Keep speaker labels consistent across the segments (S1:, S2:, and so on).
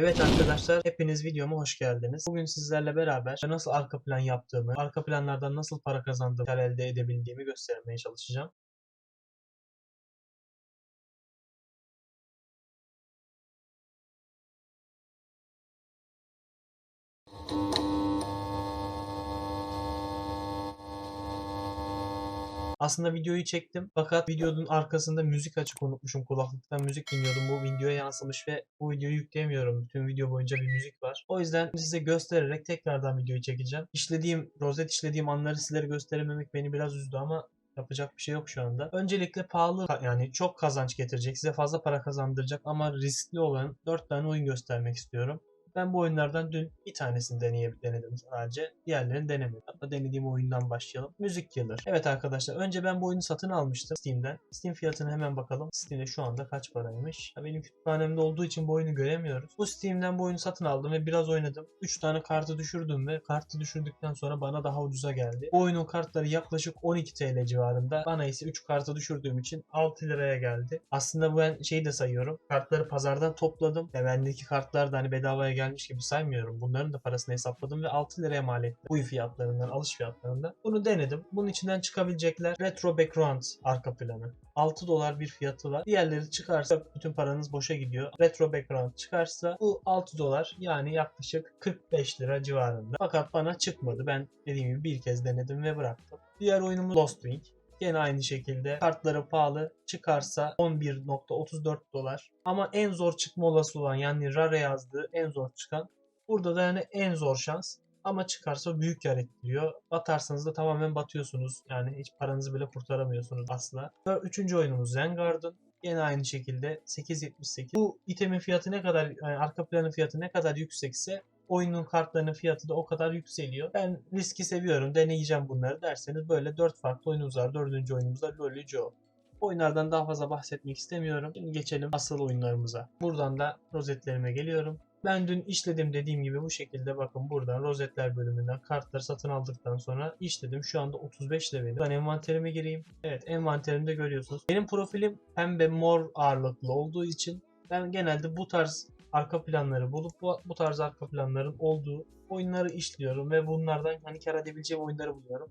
S1: Evet arkadaşlar hepiniz videoma hoş geldiniz. Bugün sizlerle beraber nasıl arka plan yaptığımı, arka planlardan nasıl para kazandığımı, elde edebildiğimi göstermeye çalışacağım. Aslında videoyu çektim fakat videonun arkasında müzik açık unutmuşum. Kulaklıktan müzik dinliyordum. Bu videoya yansımış ve bu videoyu yükleyemiyorum. Bütün video boyunca bir müzik var. O yüzden size göstererek tekrardan videoyu çekeceğim. İşlediğim, rozet işlediğim anları sizlere gösterememek beni biraz üzdü ama Yapacak bir şey yok şu anda. Öncelikle pahalı yani çok kazanç getirecek, size fazla para kazandıracak ama riskli olan 4 tane oyun göstermek istiyorum. Ben bu oyunlardan dün bir tanesini deneyip denedim sadece. Diğerlerini denemedim. Hatta denediğim oyundan başlayalım. Müzik Killer. Evet arkadaşlar önce ben bu oyunu satın almıştım Steam'den. Steam fiyatına hemen bakalım. Steam'de şu anda kaç paraymış. Ya benim kütüphanemde olduğu için bu oyunu göremiyoruz. Bu Steam'den bu oyunu satın aldım ve biraz oynadım. 3 tane kartı düşürdüm ve kartı düşürdükten sonra bana daha ucuza geldi. Bu oyunun kartları yaklaşık 12 TL civarında. Bana ise 3 kartı düşürdüğüm için 6 liraya geldi. Aslında ben şeyi de sayıyorum. Kartları pazardan topladım. Ve bendeki kartlar da hani bedavaya gelmiş gibi saymıyorum. Bunların da parasını hesapladım ve 6 liraya mal etti. Bu fiyatlarından, alış fiyatlarından. Bunu denedim. Bunun içinden çıkabilecekler retro background arka planı. 6 dolar bir fiyatı var. Diğerleri çıkarsa bütün paranız boşa gidiyor. Retro background çıkarsa bu 6 dolar yani yaklaşık 45 lira civarında. Fakat bana çıkmadı. Ben dediğim gibi bir kez denedim ve bıraktım. Diğer oyunumuz Lost Wing. Gene aynı şekilde kartları pahalı çıkarsa 11.34 dolar. Ama en zor çıkma olası olan yani Rare yazdığı en zor çıkan. Burada da yani en zor şans. Ama çıkarsa büyük kar ettiriyor. Batarsanız da tamamen batıyorsunuz. Yani hiç paranızı bile kurtaramıyorsunuz asla. Üçüncü oyunumuz Zengarden. Yine aynı şekilde 8.78. Bu itemin fiyatı ne kadar yani arka planın fiyatı ne kadar yüksekse oyunun kartlarının fiyatı da o kadar yükseliyor. Ben riski seviyorum, deneyeceğim bunları derseniz böyle 4 farklı oyunumuz var. Dördüncü oyunumuz da Lolly Joe. Oyunlardan daha fazla bahsetmek istemiyorum. Şimdi geçelim asıl oyunlarımıza. Buradan da rozetlerime geliyorum. Ben dün işledim dediğim gibi bu şekilde bakın buradan rozetler bölümünden kartları satın aldıktan sonra işledim. Şu anda 35 levelim. Ben envanterime gireyim. Evet envanterimde görüyorsunuz. Benim profilim pembe mor ağırlıklı olduğu için ben genelde bu tarz arka planları bulup bu, bu tarz arka planların olduğu oyunları işliyorum ve bunlardan hani kar edebileceğim oyunları buluyorum.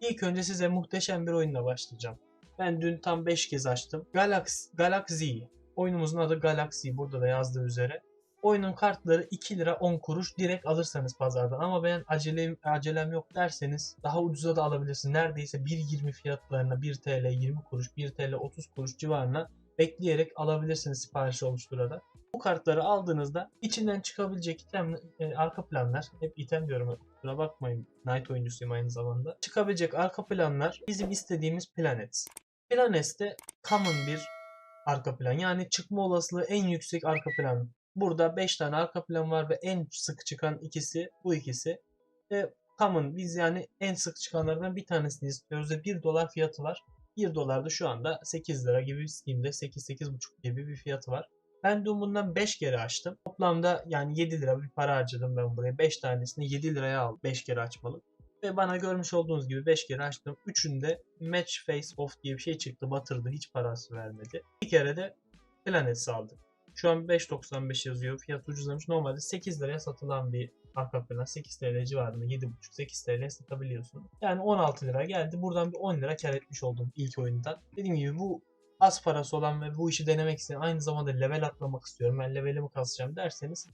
S1: İlk önce size muhteşem bir oyunla başlayacağım. Ben dün tam 5 kez açtım. Galaxy, Galaxy. Oyunumuzun adı Galaxy. Burada da yazdığı üzere. Oyunun kartları 2 lira 10 kuruş direkt alırsanız pazardan ama ben acelem, acelem yok derseniz daha ucuza da alabilirsiniz. Neredeyse 1.20 fiyatlarına 1 TL 20 kuruş 1 TL 30 kuruş civarına bekleyerek alabilirsiniz siparişi oluşturarak. Bu kartları aldığınızda içinden çıkabilecek item, e, arka planlar, hep item diyorum kusura bakmayın Night oyuncusuyum aynı zamanda. Çıkabilecek arka planlar bizim istediğimiz Planets. Planets de common bir arka plan yani çıkma olasılığı en yüksek arka plan. Burada 5 tane arka plan var ve en sık çıkan ikisi bu ikisi. Ve common biz yani en sık çıkanlardan bir tanesini istiyoruz ve 1 dolar fiyatı var. 1 dolar da şu anda 8 lira gibi Steam'de 8-8,5 gibi bir fiyatı var. Ben dün bundan 5 kere açtım. Toplamda yani 7 lira bir para harcadım ben buraya. 5 tanesini 7 liraya aldım. 5 kere açmalı. Ve bana görmüş olduğunuz gibi 5 kere açtım. Üçünde Match Face Off diye bir şey çıktı. Batırdı. Hiç parası vermedi. Bir kere de Planet aldım. Şu an 5.95 yazıyor. Fiyat ucuzlamış. Normalde 8 liraya satılan bir arka plan 8 TL civarında 7.5-8 TL satabiliyorsun. Yani 16 lira geldi. Buradan bir 10 lira kar etmiş oldum ilk oyundan. Dediğim gibi bu az parası olan ve bu işi denemek isteyen aynı zamanda level atlamak istiyorum ben levelimi kasacağım derseniz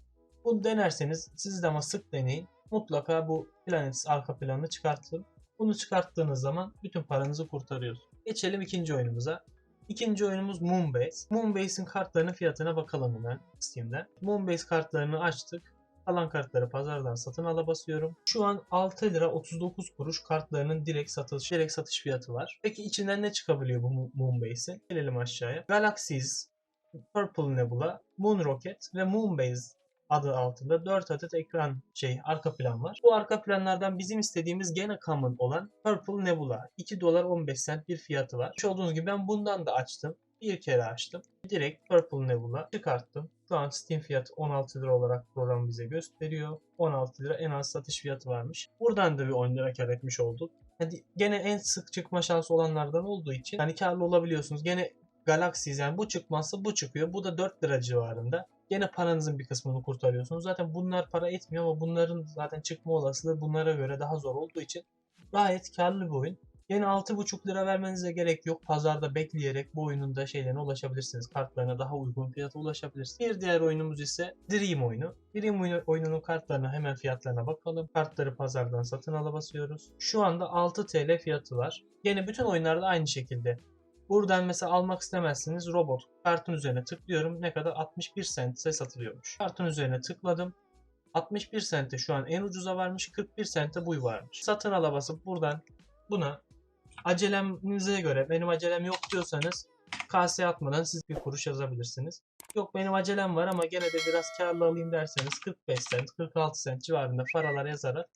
S1: bunu denerseniz siz de ama sık deneyin mutlaka bu Planet arka planını çıkartın. Bunu çıkarttığınız zaman bütün paranızı kurtarıyorsunuz. Geçelim ikinci oyunumuza. İkinci oyunumuz Moonbase. Moonbase'in kartlarının fiyatına bakalım hemen Steam'den. Moonbase kartlarını açtık. Kalan kartları pazardan satın ala basıyorum. Şu an 6 lira 39 kuruş kartlarının direkt satış, direkt satış fiyatı var. Peki içinden ne çıkabiliyor bu Moonbase'in? Gelelim aşağıya. Galaxies, Purple Nebula, Moon Rocket ve Moonbase adı altında 4 adet ekran şey arka plan var. Bu arka planlardan bizim istediğimiz gene common olan Purple Nebula. 2 dolar 15 cent bir fiyatı var. Şu olduğunuz gibi ben bundan da açtım. Bir kere açtım. Direkt Purple Nebula çıkarttım. Şu an Steam fiyatı 16 lira olarak program bize gösteriyor. 16 lira en az satış fiyatı varmış. Buradan da bir 10 lira kar etmiş olduk. Hadi gene en sık çıkma şansı olanlardan olduğu için hani karlı olabiliyorsunuz. Gene Galaxy yani bu çıkmazsa bu çıkıyor. Bu da 4 lira civarında. Gene paranızın bir kısmını kurtarıyorsunuz. Zaten bunlar para etmiyor ama bunların zaten çıkma olasılığı bunlara göre daha zor olduğu için gayet karlı bir oyun. Yine 6,5 lira vermenize gerek yok. Pazarda bekleyerek bu oyunun da şeylerine ulaşabilirsiniz. Kartlarına daha uygun fiyata ulaşabilirsiniz. Bir diğer oyunumuz ise Dream oyunu. Dream oyunu, oyununun kartlarına hemen fiyatlarına bakalım. Kartları pazardan satın ala basıyoruz. Şu anda 6 TL fiyatı var. Yine bütün oyunlarda aynı şekilde. Buradan mesela almak istemezsiniz robot. Kartın üzerine tıklıyorum. Ne kadar? 61 centse satılıyormuş. Kartın üzerine tıkladım. 61 sente şu an en ucuza varmış. 41 sente bu varmış. Satın ala basıp buradan buna acelemize göre benim acelem yok diyorsanız kaseye atmadan siz bir kuruş yazabilirsiniz. Yok benim acelem var ama gene de biraz karlı alayım derseniz 45 sent, 46 sent civarında paralar yazarak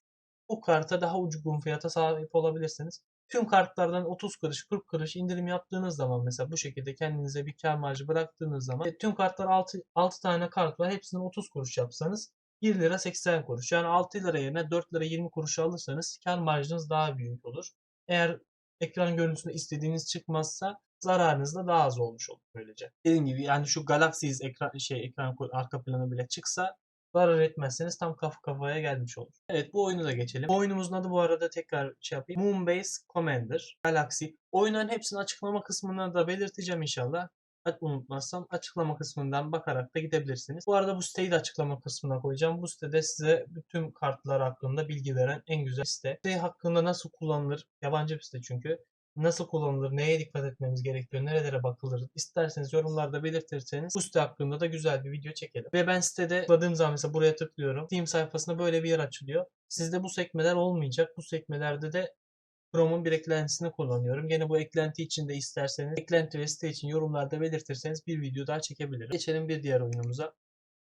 S1: bu karta daha uygun fiyata sahip olabilirsiniz. Tüm kartlardan 30 kuruş 40 kuruş indirim yaptığınız zaman mesela bu şekilde kendinize bir kar marjı bıraktığınız zaman e, tüm kartlar 6, 6 tane kart var hepsinden 30 kuruş yapsanız 1 lira 80 kuruş. Yani 6 lira yerine 4 lira 20 kuruş alırsanız kar marjınız daha büyük olur. Eğer ekran görüntüsünde istediğiniz çıkmazsa zararınız da daha az olmuş olur böylece. Dediğim gibi yani şu Galaxy's ekran şey ekran arka planı bile çıksa zarar etmezseniz tam kafa kafaya gelmiş olur. Evet bu oyunu da geçelim. Bu oyunumuzun adı bu arada tekrar şey yapayım. Moonbase Commander Galaxy. Oyunların hepsini açıklama kısmına da belirteceğim inşallah. Unutmazsam açıklama kısmından bakarak da gidebilirsiniz. Bu arada bu siteyi de açıklama kısmına koyacağım. Bu sitede size bütün kartlar hakkında bilgi veren en güzel site. Site hakkında nasıl kullanılır? Yabancı bir site çünkü nasıl kullanılır, neye dikkat etmemiz gerekiyor, nerelere bakılır isterseniz yorumlarda belirtirseniz bu site hakkında da güzel bir video çekelim. Ve ben sitede tıkladığım zaman mesela buraya tıklıyorum. Steam sayfasında böyle bir yer açılıyor. Sizde bu sekmeler olmayacak. Bu sekmelerde de Chrome'un bir eklentisini kullanıyorum. Gene bu eklenti için de isterseniz eklenti ve site için yorumlarda belirtirseniz bir video daha çekebilirim. Geçelim bir diğer oyunumuza.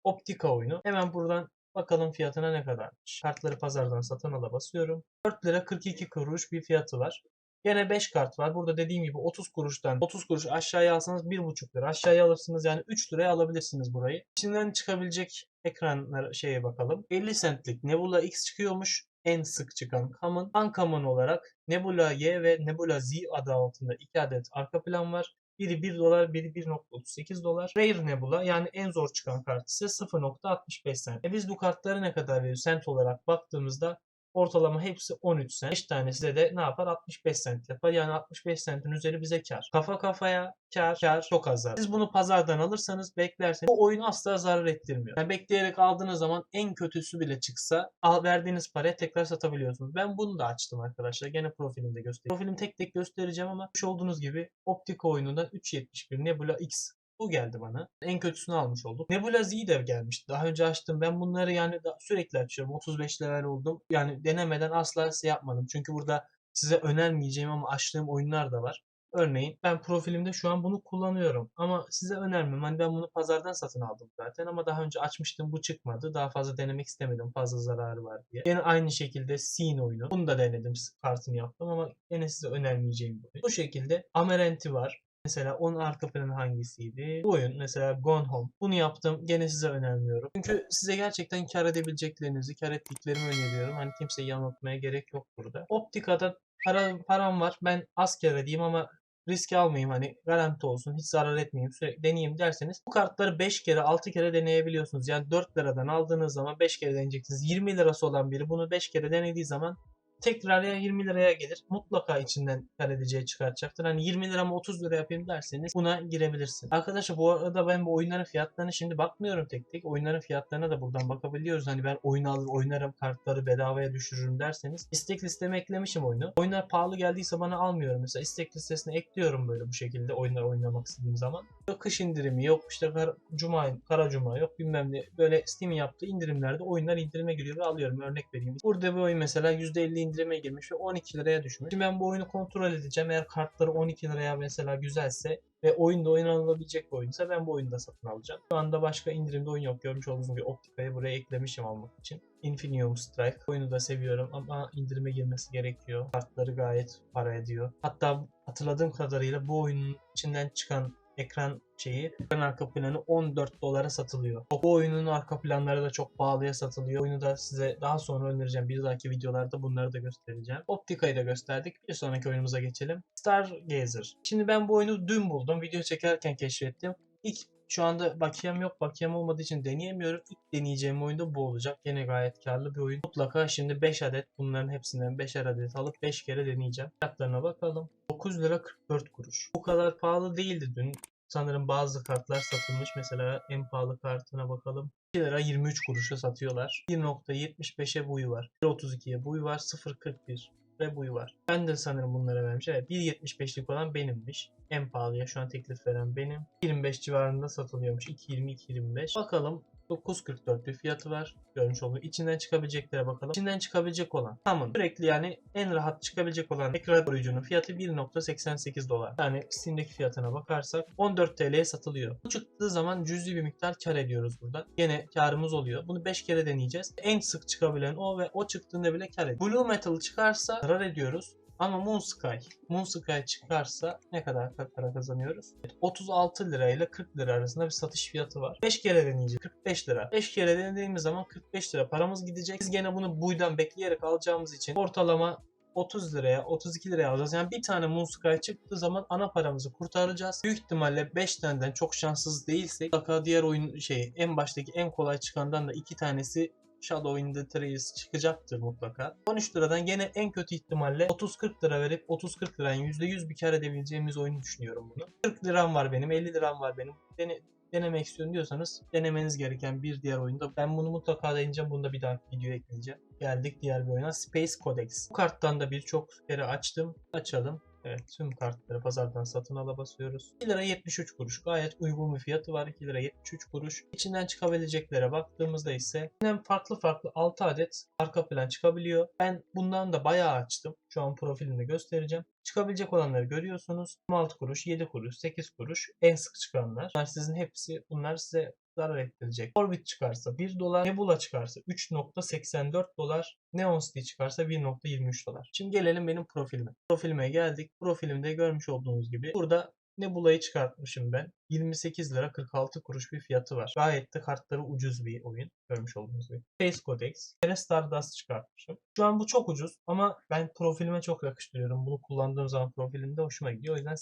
S1: Optika oyunu. Hemen buradan bakalım fiyatına ne kadarmış. Kartları pazardan satın ala basıyorum. 4 lira 42 kuruş bir fiyatı var. Gene 5 kart var. Burada dediğim gibi 30 kuruştan 30 kuruş aşağıya alsanız 1,5 lira. Aşağıya alırsınız yani 3 liraya alabilirsiniz burayı. İçinden çıkabilecek ekranlara şeye bakalım. 50 centlik Nebula X çıkıyormuş. En sık çıkan common. Uncommon olarak Nebula Y ve Nebula Z adı altında 2 adet arka plan var. Biri 1 dolar, biri 1.38 dolar. Rare Nebula yani en zor çıkan kart ise 0.65 cent. E biz bu kartları ne kadar veriyoruz? Cent olarak baktığımızda Ortalama hepsi 13 sent. 5 tanesi de, de ne yapar? 65 sent yapar. Yani 65 sentin üzeri bize kar. Kafa kafaya kar, kar çok az zarar. Siz bunu pazardan alırsanız beklerseniz bu oyun asla zarar ettirmiyor. Yani bekleyerek aldığınız zaman en kötüsü bile çıksa al, verdiğiniz paraya tekrar satabiliyorsunuz. Ben bunu da açtım arkadaşlar. Gene profilimde göstereyim. Profilim tek tek göstereceğim ama şu olduğunuz gibi Optika oyunundan 3.71 Nebula X bu geldi bana. En kötüsünü almış olduk. Nebula Z de gelmişti. Daha önce açtım. Ben bunları yani sürekli açıyorum. 35 level oldum. Yani denemeden asla size yapmadım. Çünkü burada size önermeyeceğim ama açtığım oyunlar da var. Örneğin ben profilimde şu an bunu kullanıyorum. Ama size önermem. Hani ben bunu pazardan satın aldım zaten ama daha önce açmıştım bu çıkmadı. Daha fazla denemek istemedim. Fazla zararı var diye. Yine aynı şekilde Scene oyunu. Bunu da denedim. Kartını yaptım ama yine size önermeyeceğim bu. Bu şekilde Amarenti var. Mesela onun arka planı hangisiydi? Bu oyun mesela Gone Home. Bunu yaptım. Gene size önermiyorum. Çünkü size gerçekten kar edebileceklerinizi, kar ettiklerimi öneriyorum. Hani kimseyi yanıltmaya gerek yok burada. Optika'da para, param var. Ben az kar edeyim ama risk almayayım hani garanti olsun hiç zarar etmeyeyim sürekli deneyeyim derseniz bu kartları 5 kere 6 kere deneyebiliyorsunuz. Yani 4 liradan aldığınız zaman 5 kere deneyeceksiniz. 20 lirası olan biri bunu 5 kere denediği zaman tekrar ya 20 liraya gelir. Mutlaka içinden kar edeceği çıkartacaktır. Hani 20 lira mı 30 lira yapayım derseniz buna girebilirsin. Arkadaşlar bu arada ben bu oyunların fiyatlarına şimdi bakmıyorum tek tek. Oyunların fiyatlarına da buradan bakabiliyoruz. Hani ben oyun alır oynarım kartları bedavaya düşürürüm derseniz. istek listeme eklemişim oyunu. Oyunlar pahalı geldiyse bana almıyorum. Mesela istek listesine ekliyorum böyle bu şekilde oyunlar oynamak istediğim zaman. Kış indirimi yok işte kar, cuma, kara cuma yok bilmem ne. Böyle Steam yaptığı indirimlerde oyunlar indirime giriyor ve alıyorum. Örnek vereyim. Burada bir oyun mesela %50 indirime girmiş ve 12 liraya düşmüş. Şimdi ben bu oyunu kontrol edeceğim. Eğer kartları 12 liraya mesela güzelse ve oyunda oynanabilecek bir oyunsa ben bu oyunu da satın alacağım. Şu anda başka indirimde oyun yok. Görmüş olduğunuz gibi Optika'yı buraya eklemişim almak için. Infinium Strike. Oyunu da seviyorum ama indirime girmesi gerekiyor. Kartları gayet para ediyor. Hatta hatırladığım kadarıyla bu oyunun içinden çıkan ekran şeyi ekran arka planı 14 dolara satılıyor. Bu oyunun arka planları da çok pahalıya satılıyor. Oyunu da size daha sonra önereceğim. Bir dahaki videolarda bunları da göstereceğim. Optika'yı da gösterdik. Bir sonraki oyunumuza geçelim. Stargazer. Şimdi ben bu oyunu dün buldum. Video çekerken keşfettim. İlk Şu anda bakiyem yok. Bakiyem olmadığı için deneyemiyorum. İlk deneyeceğim oyunda bu olacak. Yine gayet karlı bir oyun. Mutlaka şimdi 5 adet bunların hepsinden 5'er adet alıp 5 kere deneyeceğim. Fiyatlarına bakalım. 9 lira 44 kuruş. Bu kadar pahalı değildi dün. Sanırım bazı kartlar satılmış. Mesela en pahalı kartına bakalım. 2 lira 23 kuruşa satıyorlar. 1.75'e buyu var. 1.32'ye buyu var. 0.41 ve buyu var. Ben de sanırım bunlara vermiş. Evet 1.75'lik olan benimmiş. En pahalıya şu an teklif veren benim. 25 civarında satılıyormuş. 2.20-2.25. Bakalım 9.44 bir fiyatı var. Görmüş olduğunuz. İçinden çıkabileceklere bakalım. İçinden çıkabilecek olan. Tamam. Sürekli yani en rahat çıkabilecek olan ekran koruyucunun fiyatı 1.88 dolar. Yani Steam'deki fiyatına bakarsak 14 TL'ye satılıyor. Bu çıktığı zaman cüzi bir miktar kar ediyoruz burada. Yine karımız oluyor. Bunu 5 kere deneyeceğiz. En sık çıkabilen o ve o çıktığında bile kar ediyor. Blue Metal çıkarsa zarar ediyoruz. Ama Moon Sky, Moon Sky çıkarsa ne kadar para kazanıyoruz? Evet, 36 lira ile 40 lira arasında bir satış fiyatı var. 5 kere deneyeceğiz. 45 lira. 5 kere denediğimiz zaman 45 lira paramız gidecek. Biz gene bunu buydan bekleyerek alacağımız için ortalama 30 liraya 32 liraya alacağız. Yani bir tane Moon Sky çıktığı zaman ana paramızı kurtaracağız. Büyük ihtimalle 5 taneden çok şanssız değilsek mutlaka diğer oyun şey en baştaki en kolay çıkandan da 2 tanesi Shadow in the Trees çıkacaktır mutlaka. 13 liradan gene en kötü ihtimalle 30-40 lira verip 30-40 liranın %100 bir kar edebileceğimiz oyunu düşünüyorum bunu. 40 liram var benim, 50 liram var benim. Dene, denemek istiyorum diyorsanız denemeniz gereken bir diğer oyunda. Ben bunu mutlaka deneyeceğim. Bunu da bir dahaki videoya ekleyeceğim. Geldik diğer bir oyuna. Space Codex. Bu karttan da birçok kere açtım. Açalım. Evet tüm kartları pazardan satın ala basıyoruz. 2 lira 73 kuruş. Gayet uygun bir fiyatı var. 2 lira 73 kuruş. İçinden çıkabileceklere baktığımızda ise hem farklı farklı 6 adet arka plan çıkabiliyor. Ben bundan da bayağı açtım. Şu an profilimde göstereceğim. Çıkabilecek olanları görüyorsunuz. 6 kuruş, 7 kuruş, 8 kuruş en sık çıkanlar. Bunlar sizin hepsi bunlar size zarar ettirecek. Orbit çıkarsa 1 dolar, Nebula çıkarsa 3.84 dolar, Neon City çıkarsa 1.23 dolar. Şimdi gelelim benim profilime. Profilime geldik. Profilimde görmüş olduğunuz gibi burada Nebula'yı çıkartmışım ben. 28 lira 46 kuruş bir fiyatı var. Gayet de kartları ucuz bir oyun. Görmüş olduğunuz gibi. Space Codex. Yine Stardust çıkartmışım. Şu an bu çok ucuz ama ben profilime çok yakıştırıyorum. Bunu kullandığım zaman profilimde hoşuma gidiyor. O yüzden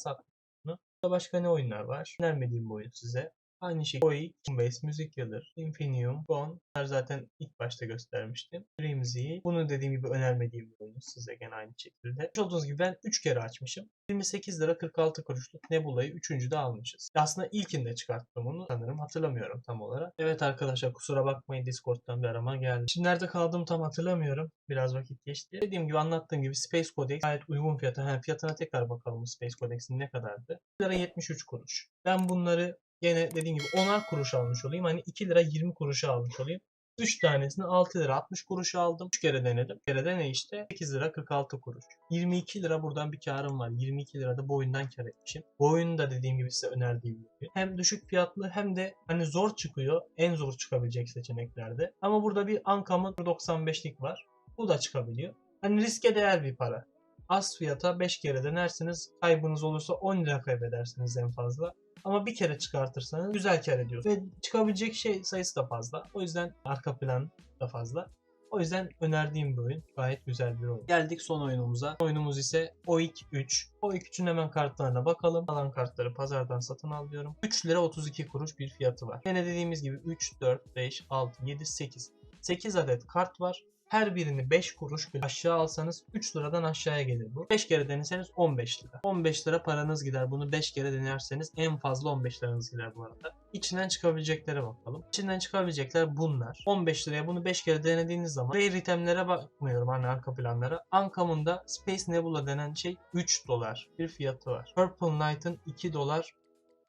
S1: bunu. Başka ne oyunlar var? Önermediğim bu oyun size. Aynı şekilde Koi, Base, Music Killer, Infinium, Gone. Bunlar zaten ilk başta göstermiştim. Dreamsy. Bunu dediğim gibi önermediğim bir oyun size gene aynı şekilde. Olduğunuz gibi ben 3 kere açmışım. 28 lira 46 kuruşluk Nebula'yı 3. de almışız. Aslında ilkinde çıkarttım onu sanırım hatırlamıyorum tam olarak. Evet arkadaşlar kusura bakmayın Discord'dan bir arama geldi. Şimdi nerede kaldığımı tam hatırlamıyorum. Biraz vakit geçti. Dediğim gibi anlattığım gibi Space Codex gayet uygun fiyatı. Ha, fiyatına tekrar bakalım Space Codex'in ne kadardı. 1 lira 73 kuruş. Ben bunları Gene dediğim gibi 10'ar kuruş almış olayım. Hani 2 lira 20 kuruşa almış olayım. 3 tanesini 6 lira 60 kuruşa aldım. 3 kere denedim. Bir kere de ne işte? 8 lira 46 kuruş. 22 lira buradan bir karım var. 22 lira da bu oyundan kar etmişim. Bu oyunu da dediğim gibi size önerdiğim oyun. Hem düşük fiyatlı hem de hani zor çıkıyor. En zor çıkabilecek seçeneklerde. Ama burada bir Ankam'ın 95'lik var. Bu da çıkabiliyor. Hani riske değer bir para. Az fiyata 5 kere denersiniz. Kaybınız olursa 10 lira kaybedersiniz en fazla. Ama bir kere çıkartırsanız güzel kar ediyorsunuz. Ve çıkabilecek şey sayısı da fazla. O yüzden arka plan da fazla. O yüzden önerdiğim bir oyun. Gayet güzel bir oyun. Geldik son oyunumuza. Oyunumuz ise OIK 3. OIK 3'ün hemen kartlarına bakalım. Alan kartları pazardan satın alıyorum. 3 lira 32 kuruş bir fiyatı var. Yine dediğimiz gibi 3, 4, 5, 6, 7, 8. 8 adet kart var. Her birini 5 kuruş aşağı alsanız 3 liradan aşağıya gelir bu. 5 kere deneseniz 15 lira. 15 lira paranız gider. Bunu 5 kere denerseniz en fazla 15 liranız gider bu arada. İçinden çıkabileceklere bakalım. İçinden çıkabilecekler bunlar. 15 liraya bunu 5 kere denediğiniz zaman rare itemlere bakmıyorum hani arka planlara. Ankam'ın da Space Nebula denen şey 3 dolar bir fiyatı var. Purple Knight'ın 2 dolar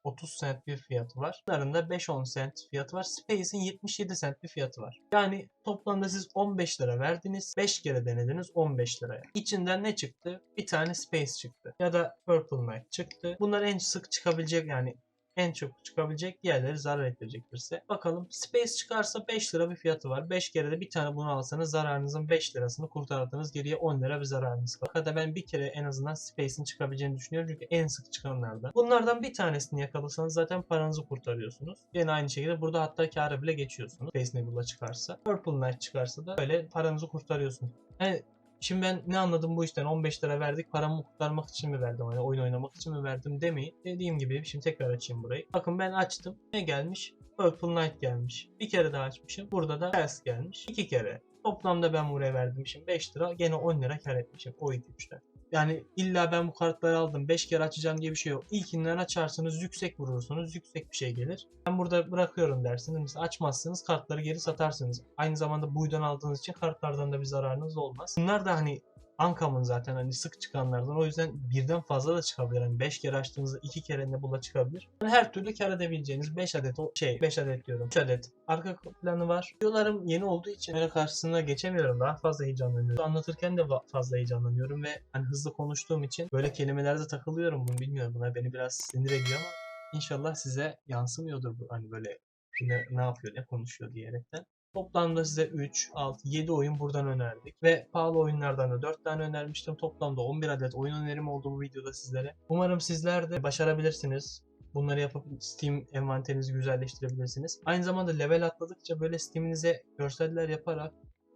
S1: 30 cent bir fiyatı var. Bunların da 5-10 cent fiyatı var. Space'in 77 cent bir fiyatı var. Yani toplamda siz 15 lira verdiniz. 5 kere denediniz 15 liraya. İçinden ne çıktı? Bir tane Space çıktı. Ya da Purple Knight çıktı. Bunlar en sık çıkabilecek yani en çok çıkabilecek diğerleri zarar ettirecektir size. Bakalım Space çıkarsa 5 lira bir fiyatı var. 5 kere de bir tane bunu alsanız zararınızın 5 lirasını kurtardınız. Geriye 10 lira bir zararınız kalır. Fakat ben bir kere en azından Space'in çıkabileceğini düşünüyorum. Çünkü en sık çıkanlardan. Bunlardan bir tanesini yakalasanız zaten paranızı kurtarıyorsunuz. Yine aynı şekilde burada hatta kâra bile geçiyorsunuz. Space Nebula çıkarsa. Purple Knight çıkarsa da böyle paranızı kurtarıyorsunuz. Yani Şimdi ben ne anladım bu işten 15 lira verdik paramı kurtarmak için mi verdim hani oyun oynamak için mi verdim demeyin. Dediğim gibi şimdi tekrar açayım burayı. Bakın ben açtım. Ne gelmiş? Purple Knight gelmiş. Bir kere daha açmışım. Burada da Pels gelmiş. İki kere. Toplamda ben buraya verdim şimdi 5 lira. Gene 10 lira kar etmişim. O iki üçten. Yani illa ben bu kartları aldım 5 kere açacağım diye bir şey yok. İlkinden açarsınız yüksek vurursunuz yüksek bir şey gelir. Ben burada bırakıyorum dersiniz. Mesela açmazsınız kartları geri satarsınız. Aynı zamanda buydan aldığınız için kartlardan da bir zararınız olmaz. Bunlar da hani Ankam'ın zaten hani sık çıkanlardan. O yüzden birden fazla da çıkabilir. Hani 5 kere açtığınızda 2 kere ne bula çıkabilir. Yani her türlü kar edebileceğiniz 5 adet o şey 5 adet diyorum. 3 adet arka planı var. Videolarım yeni olduğu için öyle karşısına geçemiyorum. Daha fazla heyecanlanıyorum. Anlatırken de fazla heyecanlanıyorum ve hani hızlı konuştuğum için böyle kelimelerde takılıyorum. Bunu bilmiyorum. Bunlar beni biraz sinir ediyor ama inşallah size yansımıyordur bu hani böyle ne, ne yapıyor ne konuşuyor diyerekten. Toplamda size 3, 6, 7 oyun buradan önerdik. Ve pahalı oyunlardan da 4 tane önermiştim. Toplamda 11 adet oyun önerim oldu bu videoda sizlere. Umarım sizler de başarabilirsiniz. Bunları yapıp Steam envanterinizi güzelleştirebilirsiniz. Aynı zamanda level atladıkça böyle Steam'inize görseller yaparak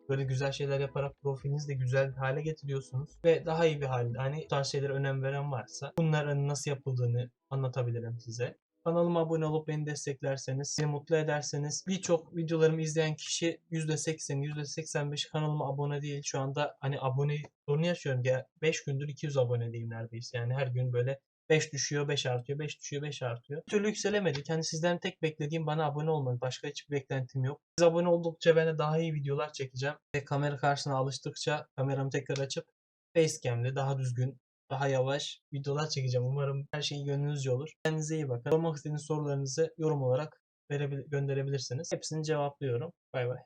S1: böyle güzel şeyler yaparak profilinizi de güzel hale getiriyorsunuz. Ve daha iyi bir halde hani bu tarz şeylere önem veren varsa bunların nasıl yapıldığını anlatabilirim size. Kanalıma abone olup beni desteklerseniz, beni mutlu ederseniz birçok videolarımı izleyen kişi %80, %85 kanalıma abone değil. Şu anda hani abone sorunu yaşıyorum. Ya 5 gündür 200 abone değil neredeyse. Yani her gün böyle 5 düşüyor, 5 artıyor, 5 düşüyor, 5 artıyor. Bir türlü yükselemedik. Hani sizden tek beklediğim bana abone olmanız. Başka hiçbir beklentim yok. Siz abone oldukça ben de daha iyi videolar çekeceğim. Ve kamera karşısına alıştıkça kameramı tekrar açıp facecam'le daha düzgün, daha yavaş videolar çekeceğim. Umarım her şey gönlünüzce olur. Kendinize iyi bakın. Sormak istediğiniz sorularınızı yorum olarak verebil- gönderebilirsiniz. Hepsini cevaplıyorum. Bay bay.